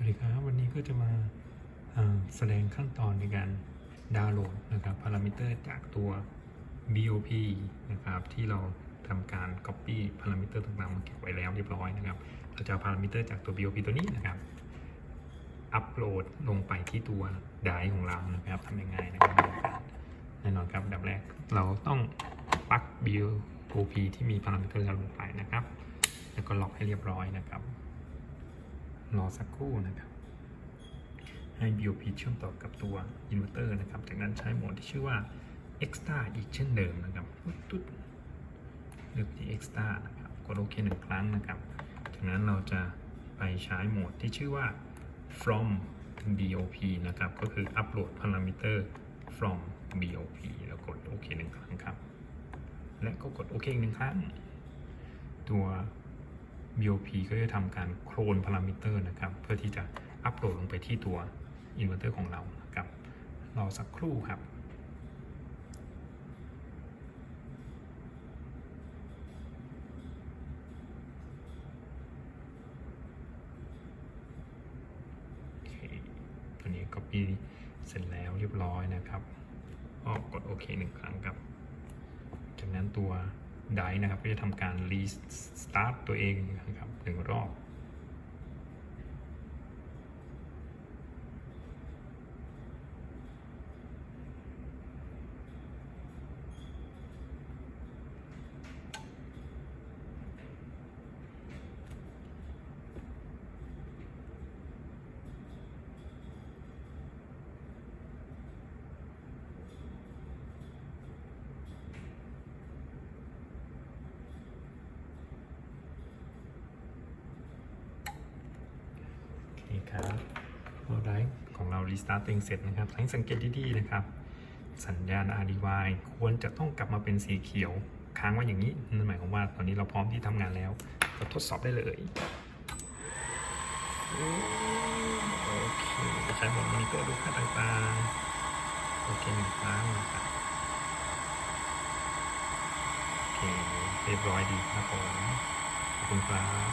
วัสดีครับ วันนี้ก็จะมาแสดงขั้นตอนในการดาวน์โหลดนะครับพารามิเตอร์จากตัว BOP นะครับที่เราทำการ Copy พารามิเตอร์ต่างๆมาเก็บไว้แล้วเรียบร้อยนะครับเราจะเอาพารามิเตอร์จากตัว BOP ตัวนี้นะครับอัปโหลดลงไปที่ตัวไดร์ของเรานะครับทำยังไงนะครับแน่นอนครับดับแรกเราต้องปลั๊ก BOP ที่มีพารามิเตอร์เราลงไปนะครับ แล้วก็ล็อกให้เรียบร้อยนะครับ รอสักครู่นะครับ ให้ BOP เชื่อมต่อกับตัวอินเวอร์เตอร์นะครับ จากนั้นใช้โหมดที่ชื่อว่า Extra อีกเช่นเดิมนะครับตุ๊ดเลือกที่ Extra นะครับกดโอเคหนึ่งครั้งนะครับ จากนั้นเราจะไปใช้โหมดที่ชื่อว่า from BOP นะครับ ก็คือ upload parameter from BOP แล้วกดโอเคหนึ่งครั้งครับ และก็กดโอเคหนึ่งครั้ง ตัว BOP ก็จะทำการโคลนพารามิเตอร์นะครับ เพื่อที่จะอัปโหลดลงไปที่ตัวอินเวอร์เตอร์ของเรานะครับรอสักครู่ครับตัวนี้ Copy เสร็จแล้วเรียบร้อยนะครับก็กดโอเคหนึ่งครั้งครับ จากนั้นตัว ได้นะครับ ก็จะทำการรีสตาร์ตตัวเองนะครับหนึ่งรอบ เครับเราได้ของเรา รีสตาร์ตเองเสร็จนะครับให้สังเกตดีๆนะครับ สัญญาณ RDY ควรจะต้องกลับมาเป็นสีเขียว ค้างไว้อย่างนี้นั่นหมายความว่าตอนนี้เราพร้อมที่ทำงานแล้วก็ทดสอบได้เลยโอเคใช้โหมดมอนิเตอร์ดูค่าต่างๆโอเคหนึ่งครั้งนะครับโอเคเรียบร้อยดีครับผมขอบคุณครับ